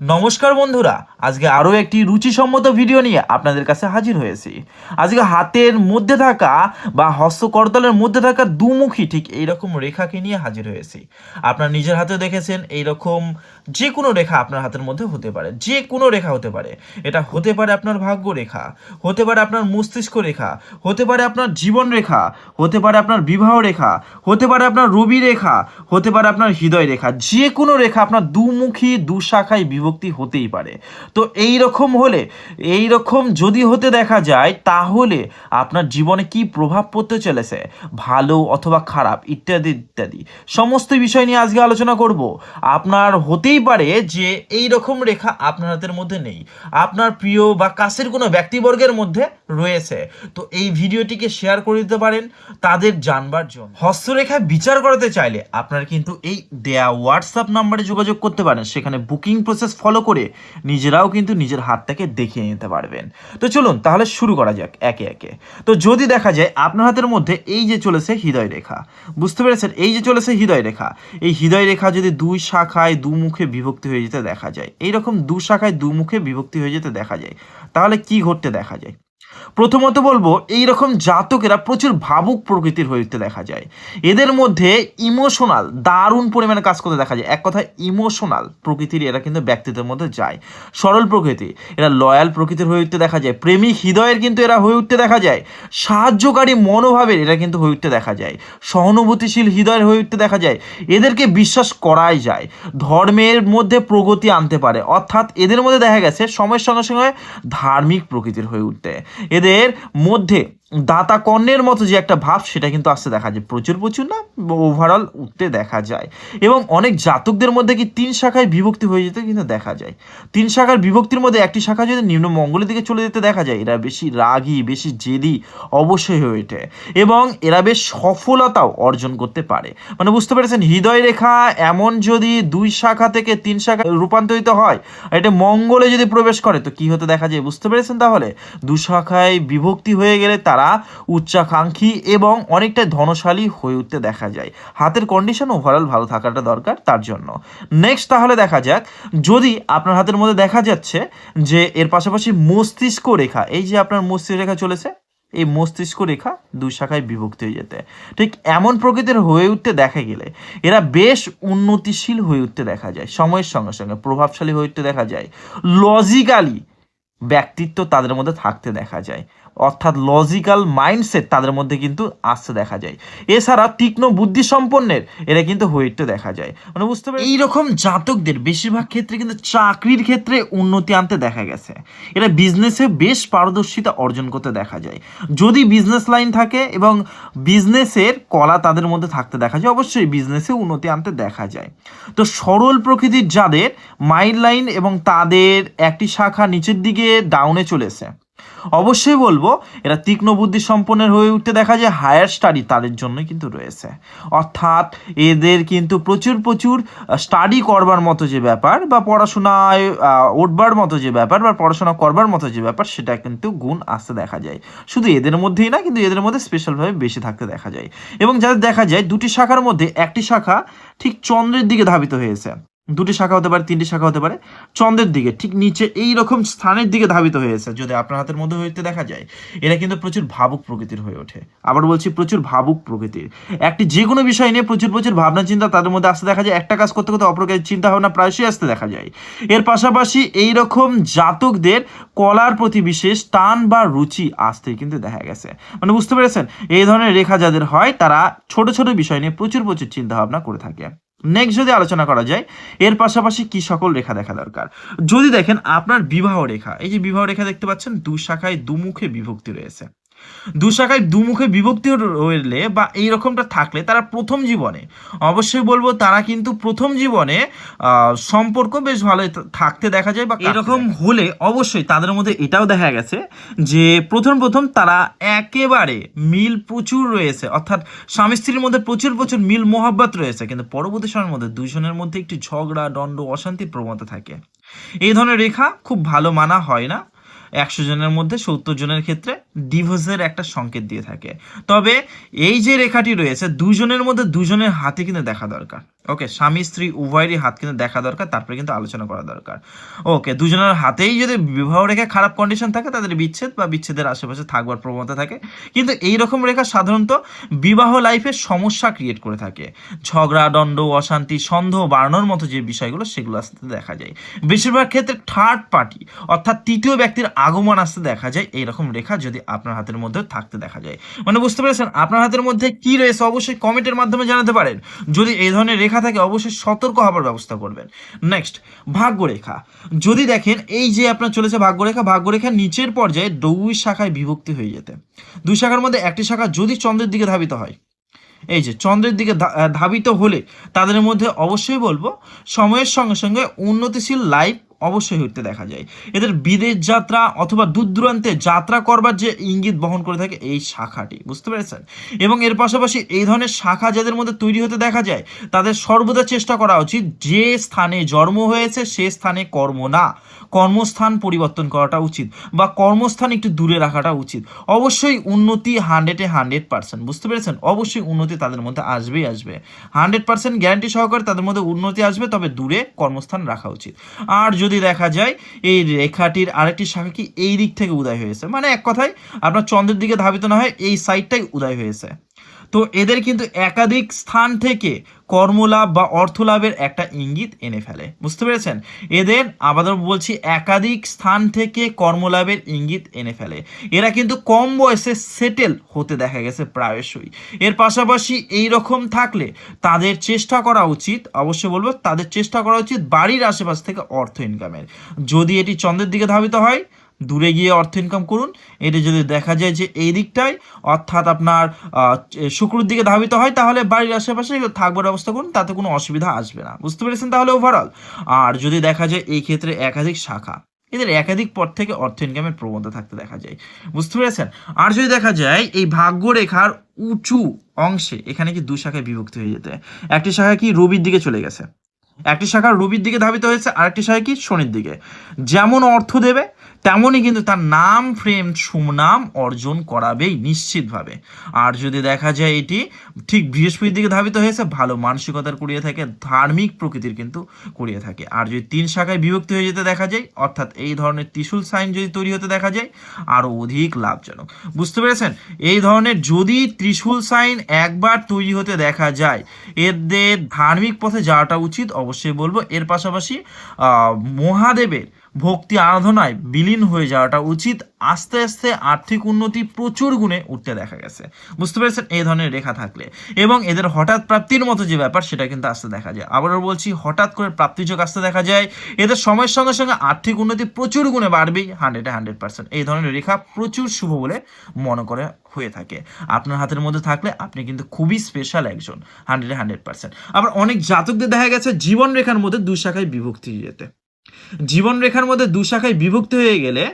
নমস্কার বন্ধুরা, আজকে আরও একটি রুচিসম্মত ভিডিও নিয়ে আপনাদের কাছে হাজির হয়েছি। আজকে হাতের মধ্যে থাকা বা হস্তকরতলের মধ্যে থাকা দুমুখী ঠিক এইরকম রেখাকে নিয়ে হাজির হয়েছি। আপনার নিজের হাতে দেখেছেন, এইরকম যে কোনো রেখা আপনার হাতের মধ্যে হতে পারে যে কোনো রেখা হতে পারে। এটা হতে পারে আপনার ভাগ্য রেখা, হতে পারে আপনার মস্তিষ্ক রেখা, হতে পারে আপনার জীবন রেখা, হতে পারে আপনার বিবাহ রেখা, হতে পারে আপনার রবি রেখা, হতে পারে আপনার হৃদয় রেখা। যে কোনো রেখা আপনার দুমুখী, দুশাখায় বিভক্তি হতেই পারে। তো এই রকম হলে এই রকম যদি হতে দেখা যায়, তাহলে আপনার জীবনে কি প্রভাব পড়তে চলেছে? ভালো অথবা খারাপ, ইত্যাদি ইত্যাদি। সমস্ত বিষয় নিয়ে আজকে আলোচনা করব। আপনার হতেই পারে যে এই রকম রেখা আপনার হাতের মধ্যে নেই। আপনার প্রিয় বা কাছের কোনো ব্যক্তিবর্গের মধ্যে রয়েছে। তো এই ভিডিওটিকে শেয়ার করে দিতে পারেন, তাদের জানবার জন্য। হস্তরেখায় বিচার করাতে চাইলে আপনার কিন্তু এই দেয়া হোয়াটসঅ্যাপ নাম্বারে যোগাযোগ করতে পারেন। সেখানে বুকিং প্রসেস ফলো করে নিজেরাও কিন্তু নিজের হাতটাকে দেখিয়ে নিতে পারবেন। তো চলুন তাহলে শুরু করা যাক একে একে। তো যদি দেখা যায় আপনার হাতের মধ্যে এই যে চলেছে হৃদয় রেখা, বুঝতে পেরেছেন? এই যে চলেছে হৃদয় রেখা, এই হৃদয় রেখা যদি দুই শাখায় দুমুখে বিভক্তি হয়ে যেতে দেখা যায়, এইরকম দু শাখায় দুমুখে বিভক্তি হয়ে যেতে দেখা যায়, তাহলে কি ঘটতে দেখা যায়? প্রথমত বলব এই রকম জাতকেরা প্রচুর ভাবুক প্রকৃতির উঠতে দেখা যায়। এদের মধ্যে ইমোশনাল দারুণ পরিমাণে কাজ করতে দেখা যায়। এক কথা ইমোশনাল প্রকৃতির, এরা কিন্তু ব্যক্তিত্বের মধ্যে যায়। সরল প্রকৃতি, এরা লয়াল প্রকৃতির হয়ে উঠতে দেখা যায়। প্রেমিক হৃদয়ের কিন্তু এরা হয়ে উঠতে দেখা যায়। সাহায্যকারী মনোভাবের এরা কিন্তু হয়ে উঠতে দেখা যায়। সহানুভূতিশীল হৃদয়ের হয়ে উঠতে দেখা যায়। এদেরকে বিশ্বাস করাই যায়। ধর্মের মধ্যে প্রগতি আনতে পারে। অর্থাৎ এদের মধ্যে দেখা গেছে, সময়ের সঙ্গে সঙ্গে ধার্মিক প্রকৃতির হয়ে উঠতে। এদের মধ্যে দাতা কর্ণের মতো যে একটা ভাব, সেটা কিন্তু আসতে দেখা যায়। প্রচুর প্রচুর না ওভারঅল উঠতে দেখা যায়। এবং অনেক জাতকদের মধ্যে কি তিন শাখায় বিভক্তি হয়ে যেতে কিন্তু দেখা যায়। তিন শাখার বিভক্তির মধ্যে একটি শাখা যদি নিম্ন মঙ্গলের দিকে চলে যেতে দেখা যায়, এরা বেশি রাগী, বেশি জেদি, অবশ্যই হয়ে ওঠে। এবং এরা বেশ সফলতাও অর্জন করতে পারে। মানে বুঝতে পেরেছেন, হৃদয় রেখা এমন যদি দুই শাখা থেকে তিন শাখা রূপান্তরিত হয়, এটা মঙ্গলে যদি প্রবেশ করে, তো কি হতে দেখা যায়? বুঝতে পেরেছেন তাহলে? দু শাখায় বিভক্তি হয়ে গেলে তারা উচ্চাকাঙ্ক্ষী এবং অনেকটা ধনশালী হয়ে উঠতে দেখা যায়। হাতের কন্ডিশন ওভারঅল ভালো থাকাটা দরকার তার জন্য। নেক্সট তাহলে দেখা যাক, যদি আপনার হাতের মধ্যে দেখা যাচ্ছে যে এর পাশাপাশি মস্তিষ্ক রেখা, এই যে আপনার মস্তিষ্ক রেখা চলেছে, এই মস্তিষ্ক রেখা দুই শাখায় বিভক্ত হয়ে যেতে। ঠিক এমন প্রকৃতির হয়ে উঠতে দেখা গেলে এরা বেশ উন্নতিশীল হয়ে উঠতে দেখা যায়। সময়ের সঙ্গে সঙ্গে, প্রভাবশালী হয়ে উঠতে দেখা যায়। লজিক্যালি ব্যক্তিত্ব তাদের মধ্যে থাকতে দেখা যায়। অর্থাৎ লজিক্যাল মাইন্ডসেট তাদের মধ্যে কিন্তু আসতে দেখা যায়। এছাড়া তীক্ষ্ণ বুদ্ধি সম্পন্নের এরা কিন্তু হয়ে দেখা যায়। মানে বুঝতে পারি এইরকম জাতকদের বেশিরভাগ ক্ষেত্রে কিন্তু চাকরির ক্ষেত্রে উন্নতি আনতে দেখা গেছে। এরা বিজনেসে বেশ পারদর্শিতা অর্জন করতে দেখা যায়। যদি বিজনেস লাইন থাকে এবং বিজনেসের কলা তাদের মধ্যে থাকতে দেখা যায়, অবশ্যই বিজনেসে উন্নতি আনতে দেখা যায়। তো সরল প্রকৃতির যাদের মাইন্ড লাইন এবং তাদের একটি শাখা নিচের দিকে ডাউনে চলেছে অবশ্যই বলব, এরা তীক্ষ্ণ বুদ্ধি সম্পন্নের হয়ে উঠতে দেখা যায় হায়ার স্টাডি তাদের জন্যই কিন্তু রয়েছে। অর্থাৎ এদের কিন্তু প্রচুর প্রচুর স্টাডি করবার মতো যে ব্যাপার বা পড়াশোনায় উঠবার মতো যে ব্যাপার বা পড়াশোনা করবার মতো যে ব্যাপার, সেটা কিন্তু গুণ আসতে দেখা যায়। শুধু এদের মধ্যেই না, কিন্তু এদের মধ্যে স্পেশালভাবে বেশি থাকতে দেখা যায়। এবং যাদের দেখা যায়, দুটি শাখার মধ্যে একটি শাখা ঠিক চন্দ্রের দিকে ধাবিত হয়েছে। দুটি শাখা হতে পারে, তিনটি শাখা হতে পারে, চন্দ্রের দিকে, ঠিক নিচে এই রকম স্থানের দিকে ধাবিত হয়েছে। যদি আপনার হাতের মধ্যে হইতে দেখা যায় এরা কিন্তু প্রচুর ভাবুক প্রকৃতির হয়ে ওঠে। আবার বলছি প্রচুর ভাবুক প্রকৃতির। একটি যে কোনো বিষয় নিয়ে প্রচুর প্রচুর ভাবনা চিন্তা, তাদের মধ্যে আসতে দেখা যায়, একটা কাজ করতে করতে অপর চিন্তা ভাবনা প্রায়শই আসতে দেখা যায়। এর পাশাপাশি এই রকম জাতকদের কলার প্রতি বিশেষ টান বা রুচি আসতে কিন্তু দেখা গেছে। মানে বুঝতে পেরেছেন? এই ধরনের রেখা যাদের হয়, তারা ছোট ছোট বিষয় নিয়ে প্রচুর প্রচুর চিন্তা ভাবনা করে থাকে। নেক্সট যদি আলোচনা করা যায়, এর পাশাপাশি কি সকল রেখা দেখা দরকার? যদি দেখেন, আপনার বিবাহ রেখা, এই যে বিবাহ রেখা দেখতে পাচ্ছেন, দু শাখায় দুমুখে বিভক্তি রয়েছে। দু শাখায় দুমুখে বিভক্তি রইলে বা এই রকমটা থাকলে তারা প্রথম জীবনে। অবশ্যই বলব তারা কিন্তু প্রথম জীবনে সম্পর্ক বেশ ভালো থাকতে দেখা যায় বা এরকম হলে অবশ্যই তাদের মধ্যে এটাও দেখা গেছে যে প্রথম প্রথম তারা একেবারে মিল প্রচুর রয়েছে। অর্থাৎ স্বামী স্ত্রীর মধ্যে প্রচুর প্রচুর মিল মোহাব্বত রয়েছে। কিন্তু পরবর্তী সময়ের মধ্যে দুজনের মধ্যে একটি ঝগড়া দণ্ড অশান্তির প্রবণতা থাকে। এই ধরনের রেখা খুব ভালো মানা হয় না। একশো জনের মধ্যে সত্তর জনের ক্ষেত্রে ডিভোর্সের একটা সংকেত দিয়ে থাকে। তবে এই যে রেখাটি রয়েছে, দুজনের মধ্যে দুজনের হাতে কিন্তু দেখা দরকার। ওকে স্বামী, স্ত্রী উভয়েরই হাত কিন্তু দেখা দরকার, তারপরে কিন্তু আলোচনা করা দরকার। ওকে দুজনের হাতেই যদি বিবাহ রেখা খারাপ কন্ডিশন থাকে, তাদের বিচ্ছেদ বা বিচ্ছেদের আশেপাশে থাকবার প্রবণতা থাকে। কিন্তু এই রকম রেখা সাধারণত বিবাহ লাইফে সমস্যা ক্রিয়েট করে থাকে। ঝগড়া, দণ্ড, অশান্তি, সন্দেহ বাড়ানোর মতো যে বিষয়গুলো, সেগুলো আসতে দেখা যায়। বেশিরভাগ ক্ষেত্রে থার্ড পার্টি অর্থাৎ তৃতীয় ব্যক্তির আগমন আসতে দেখা যায়, এইরকম রেখা যদি আপনার হাতের মধ্যে থাকতে দেখা যায়। মানে বুঝতে পেরেছেন? আপনার হাতের মধ্যে কি রয়েছে, অবশ্যই কমেন্টের মাধ্যমে জানাতে পারেন। যদি এই ধরনের রেখা থাকে অবশ্যই সতর্ক হবার ব্যবস্থা করবেন। নেক্সট ভাগ্যরেখা। যদি দেখেন এই যে আপনার চলেছে ভাগ্যরেখা ভাগ্যরেখা নিচের পর্যায়ে দুই শাখায় বিভক্তি হয়ে যেতে। দুই শাখার মধ্যে একটি শাখা যদি চন্দ্রের দিকে ধাবিত হয়, এই যে চন্দ্রের দিকে ধাবিত হলে তাদের মধ্যে অবশ্যই বলব, সময়ের সঙ্গে সঙ্গে উন্নতিশীল লাইফ অবশ্যই হইতে দেখা যায়। এদের বিদেশ যাত্রা অথবা দূর দূরান্তে যাত্রা করবার যে ইঙ্গিত বহন করে থাকে এই শাখাটি, বুঝতে পেরেছেন? এবং এর পাশাপাশি এই ধরনের শাখা যাদের মধ্যে তৈরি হতে দেখা যায়, তাদের সর্বদা চেষ্টা করা উচিত যে স্থানে জন্ম হয়েছে সে স্থানে কর্ম না। কর্মস্থান পরিবর্তন করাটা উচিত বা কর্মস্থান একটু দূরে রাখাটা উচিত। অবশ্যই উন্নতি হান্ড্রেডে হান্ড্রেড পার্সেন্ট, বুঝতে পেরেছেন? অবশ্যই উন্নতি তাদের মধ্যে আসবেই আসবে। হান্ড্রেড পার্সেন্ট গ্যারান্টি সহকারে তাদের মধ্যে উন্নতি আসবে, তবে দূরে কর্মস্থান রাখা উচিত। আর যদি দেখা যায়, এই রেখাটির আরেকটি শাখা কি এই দিক থেকে উদয় হয়েছে? মানে এক কথায়, আপনার চন্দ্রের দিকে ধাবিত না হয়, এই সাইডটাই উদয় হয়েছে। তো এদের কিন্তু একাধিক স্থান থেকে কর্মলাভ বা অর্থলাভের একটা ইঙ্গিত এনে ফেলে। বুঝতে পেরেছেন? এদের আবারও বলছি, একাধিক স্থান থেকে কর্মলাভের ইঙ্গিত এনে ফেলে। এরা কিন্তু কম বয়সে সেটেল হতে দেখা গেছে প্রায়শই। এর পাশাপাশি এই রকম থাকলে তাদের চেষ্টা করা উচিত, অবশ্যই বলব, তাদের চেষ্টা করা উচিত বাড়ির আশেপাশ থেকে অর্থ ইনকামের যদি এটি চন্দ্রের দিকে ধাবিত হয় দূরে গিয়ে অর্থ ইনকাম করুন। এটা যদি দেখা যায় যে এই দিকটায় অর্থাৎ আপনার শুক্রর দিকে ধাবিত হয়, তাহলে বাড়ির আশেপাশে থাকবার ব্যবস্থা করুন, তাতে কোনো অসুবিধা আসবে না। বুঝতে পেরেছেন তাহলে ওভারঅল আর যদি দেখা যায় এই ক্ষেত্রে একাধিক শাখা, এদের একাধিক পথ থেকে অর্থ ইনকামের প্রবণতা থাকতে দেখা যায়। বুঝতে পেরেছেন? আর যদি দেখা যায় এই ভাগ্য রেখার উঁচু অংশে, এখানে কি দু শাখায় বিভক্ত হয়ে যেতে একটি শাখা কি রবির দিকে চলে গেছে, একটি শাখা রবির দিকে ধাবিত হয়েছে, আরেকটি শাখা কি শনির দিকে। যেমন অর্থ দেবে তেমনই কিন্তু তার নাম, ফ্রেম সুনাম অর্জন করাবেই নিশ্চিতভাবে। আর যদি দেখা যায় এটি, ঠিক বৃহস্পতির দিকে ধাবিত হয়েছে, ভালো মানসিকতার করিয়ে থাকে, ধার্মিক প্রকৃতির কিন্তু করিয়ে থাকে। আর যদি তিন শাখায় বিভক্ত হয়ে যেতে দেখা যায়, অর্থাৎ এই ধরনের ত্রিশূল সাইন যদি তৈরি হতে দেখা যায়, আরও অধিক লাভজনক। বুঝতে পেরেছেন? এই ধরনের যদি ত্রিশূল সাইন একবার তৈরি হতে দেখা যায়, এদের ধার্মিক পথে যাওয়াটা উচিত। অবশ্যই বলব, এর পাশাপাশি মহাদেবের ভক্তি আরাধনায় বিলীন হয়ে যাওয়াটা উচিত। আস্তে আস্তে আর্থিক উন্নতি প্রচুর গুণে উঠতে দেখা গেছে। বুঝতে পেরেছেন? এই ধরনের রেখা থাকলে। এবং এদের হঠাৎ প্রাপ্তির মতো যে ব্যাপার, সেটা কিন্তু আসতে দেখা যায়। আবারও বলছি, হঠাৎ করে প্রাপ্তিযোগ আসতে দেখা যায়। এদের সময়ের সঙ্গে সঙ্গে আর্থিক উন্নতি প্রচুর গুণে বাড়বেই হান্ড্রেডে হান্ড্রেড পার্সেন্ট এই ধরনের রেখা প্রচুর শুভ বলে মনে করে হয়ে থাকে। আপনার হাতের মধ্যে থাকলে আপনি কিন্তু খুবই স্পেশাল একজন হান্ড্রেডে হান্ড্রেড পার্সেন্ট আবার অনেক জাতকদের দেখা গেছে জীবন রেখার মধ্যে দু শাখায় বিভক্তি যেতে। জীবন রেখার মধ্যে দু শাখায় বিভক্তি হয়ে গেলে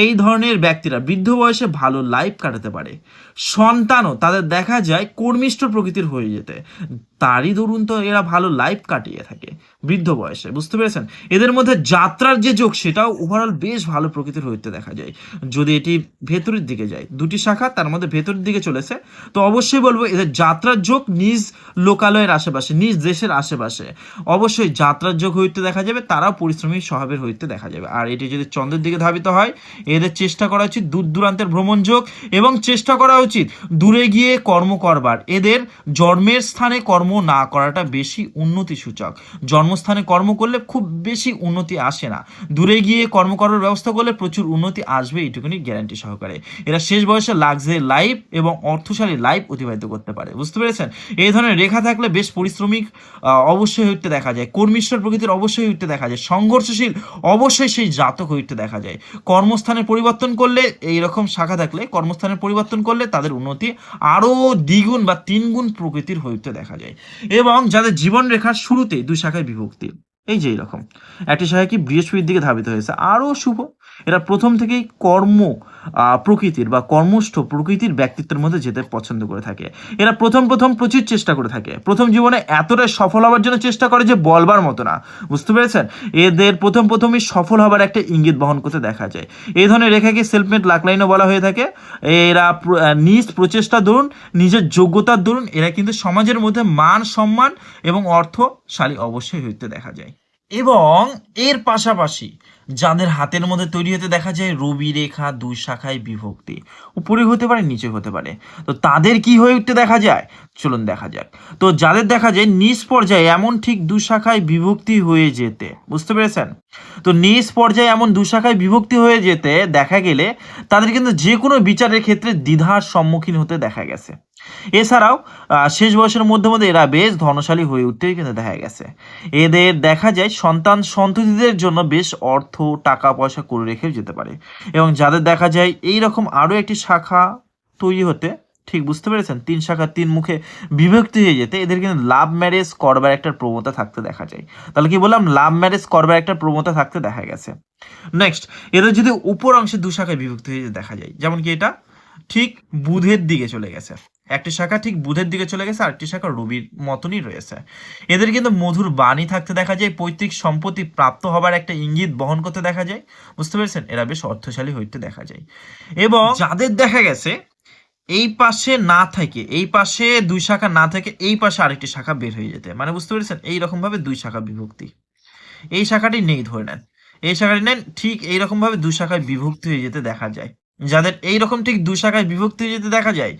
এই ধরনের ব্যক্তিরা বৃদ্ধ বয়সে ভালো লাইফ কাটাতে পারে। সন্তানও তাদের দেখা যায় কর্মিষ্ঠ প্রকৃতির হয়ে যেতে। তারই দরুন তো এরা ভালো লাইফ কাটিয়ে থাকে বৃদ্ধ বয়সে, বুঝতে পেরেছেন? এদের মধ্যে যাত্রার যে যোগ, সেটাও ওভারঅল বেশ ভালো প্রকৃতির হইতে দেখা যায়। যদি এটি ভেতরের দিকে যায়, দুটি শাখা তার মধ্যে ভেতরের দিকে চলেছে, তো অবশ্যই বলব এদের যাত্রার যোগ নিজ লোকালয়ের আশেপাশে, নিজ দেশের আশেপাশে। অবশ্যই যাত্রার যোগ হইতে দেখা যাবে, তারাও পরিশ্রমী স্বভাবের হইতে দেখা যাবে। আর এটি যদি চন্দ্রের দিকে ধাবিত হয়, এদের চেষ্টা করা উচিত দূর দূরান্তের ভ্রমণ যোগ এবং চেষ্টা করা উচিত দূরে গিয়ে কর্ম করবার। এদের জন্মের স্থানে কর্ম না করাটা বেশি উন্নতি সূচক জন্মস্থানে কর্ম করলে খুব বেশি উন্নতি আসে না। দূরে গিয়ে কর্ম করার ব্যবস্থা করলে প্রচুর উন্নতি আসবে এইটুকুনি গ্যারান্টি সহকারে। এরা শেষ বয়সে লাক্সারি লাইফ এবং অর্থশালী লাইফ অতিবাহিত করতে পারে। বুঝতে পেরেছেন? এই ধরনের রেখা থাকলে বেশ পরিশ্রমিক অবশ্যই হইতে দেখা যায়। কর্মিষ্ঠর প্রকৃতির অবশ্যই হইতে দেখা যায়। সংঘর্ষশীল অবশ্যই সেই জাতক হইতে দেখা যায়। কর্মস্থানের পরিবর্তন করলে এই রকম শাখা থাকলে, কর্মস্থানের পরিবর্তন করলে তাদের উন্নতি আরও দ্বিগুণ বা তিনগুণ প্রকৃতির হইতে দেখা যায়। এবং যাদের জীবন রেখার শুরুতে দুই শাখায় বিভক্তি। এই যে এরকম একটি শাখা কি বৃহস্পতির দিকে ধাবিত হয়েছে। আরও শুভ, এরা প্রথম থেকেই কর্ম প্রকৃতির বা কর্মষ্ঠ প্রকৃতির ব্যক্তিত্বের মধ্যে যেতে পছন্দ করে থাকে। এরা প্রথম প্রথম প্রচুর চেষ্টা করে থাকে। প্রথম জীবনে এতটাই সফল হওয়ার জন্য চেষ্টা করে যে বলবার মতো না। বুঝতে পেরেছেন? এদের প্রথম, প্রথমই সফল হবার একটা ইঙ্গিত বহন করতে দেখা যায়। এই ধরনের রেখাকে সেলফমেড লাকলাইনও বলা হয়ে থাকে। এরা নিজ প্রচেষ্টা দরুন নিজের যোগ্যতার দরুন এরা কিন্তু সমাজের মধ্যে মান, সম্মান এবং অর্থশালী অবশ্যই হইতে দেখা যায়। এবং এর পাশাপাশি যাদের হাতের মধ্যে তৈরি হতে দেখা যায় রবি রেখা, দুই শাখায় বিভক্তি। উপরে হতে পারে, নিচে হতে পারে। তো তাদের কি হয়ে উঠতে দেখা যায়? চলুন দেখা যাক। তো যাদের দেখা যায় নিজ পর্যায়ে এমন ঠিক দু শাখায় বিভক্তি হয়ে যেতে, বুঝতে পেরেছেন? তো নিজ পর্যায়ে এমন দু শাখায় বিভক্তি হয়ে যেতে দেখা গেলে তাদের কিন্তু যে কোনো বিচারের ক্ষেত্রে দ্বিধার সম্মুখীন হতে দেখা গেছে। এছাড়াও শেষ বয়সের মধ্যে মধ্যে এরা বেশ ধনশালী হয়ে উঠতেই কিন্তু দেখা গেছে। এদের দেখা যায় সন্তান সন্ততিদের জন্য বেশ অর্থ, টাকা, পয়সা করে রেখেও যেতে পারে। এবং যাদের দেখা যায় এই রকম আরও একটি শাখা তৈরি হতে, ঠিক বুঝতে পেরেছেন? তিন শাখা, তিন মুখে বিভক্তি হয়ে যেতে এদের কিন্তু লাভ ম্যারেজ করবার একটা প্রবণতা থাকতে দেখা যায়। তাহলে কি বললাম? লাভ ম্যারেজ করবার একটা প্রবণতা থাকতে দেখা গেছে। নেক্সট এদের যদি উপর অংশে দু শাখায় বিভক্ত হয়ে দেখা যায়, যেমন কি এটা? ঠিক বুধের দিকে চলে গেছে। একটি শাখা ঠিক বুধের দিকে চলে গেছে, আরেকটি শাখা রবির মতনই রয়েছে। এদের কিন্তু মধুর বাণী থাকতে দেখা যায়, পৈতৃক সম্পত্তি প্রাপ্ত হবার একটা ইঙ্গিত বহন করতে দেখা যায়। বুঝতে পেরেছেন? এরা বেশ অর্থশালী হইতে দেখা যায়। এবং যাদের দেখা গেছে, এই পাশে না থেকে, এই পাশে দুই শাখা না থেকে, এই পাশে আরেকটি শাখা বের হয়ে যেতে। মানে বুঝতে পেরেছেন? এই রকম ভাবে দুই শাখা বিভক্তি। এই শাখাটি নেই ধরে নেন। এই শাখাটি নেন, ঠিক এইরকম ভাবে দুই শাখায় বিভক্তি হয়ে যেতে দেখা যায়। যাদের এই রকম ঠিক দুই শাখায় বিভক্তি হয়ে যেতে দেখা যায়,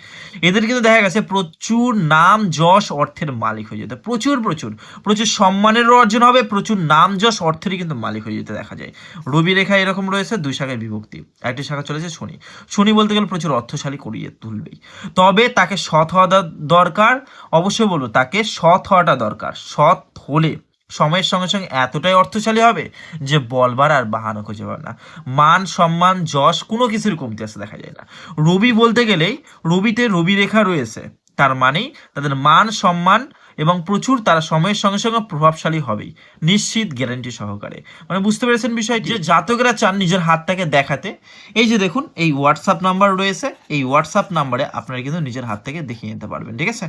এদের কিন্তু দেখা গেছে প্রচুর নাম যশ অর্থের মালিক হয়ে যেতে, প্রচুর প্রচুর প্রচুর সম্মানেরও অর্জন হবে, প্রচুর নাম যশ অর্থেরই কিন্তু মালিক হয়ে যেতে দেখা যায়। রবি রেখা এরকম রয়েছে দুই শাখায় বিভক্তি, একটি শাখা চলেছে শনি শনি বলতে গেলে প্রচুর অর্থশালী করিয়ে তুলবেই। তবে তাকে সৎ হওয়া দরকার, অবশ্যই বলব তাকে সৎ হওয়াটা দরকার, সৎ হলে সময়ের সঙ্গে সঙ্গে এতটাই অর্থশালী হবে যে বলবার আর বাহানো খুঁজে পাবে না। মান সম্মান যশ কোনো কিছুর কমতি আসতে দেখা যায় না। রবি বলতে গেলেই রবিতে রবি রেখা রয়েছে। তার মানেই তাদের মান সম্মান এবং প্রচুর তারা সময়ের সঙ্গে সঙ্গে প্রভাবশালী হবেই। নিশ্চিত গ্যারান্টি সহকারে। মানে বুঝতে পেরেছেন বিষয়টি? যে জাতকরা চান নিজের হাতটাকে দেখাতে। এই যে দেখুন এই হোয়াটসঅ্যাপ নাম্বার রয়েছে। এই হোয়াটসঅ্যাপ নাম্বারে আপনারা কিন্তু নিজের হাত থেকে দেখিয়ে নিতে পারবেন। ঠিক আছে?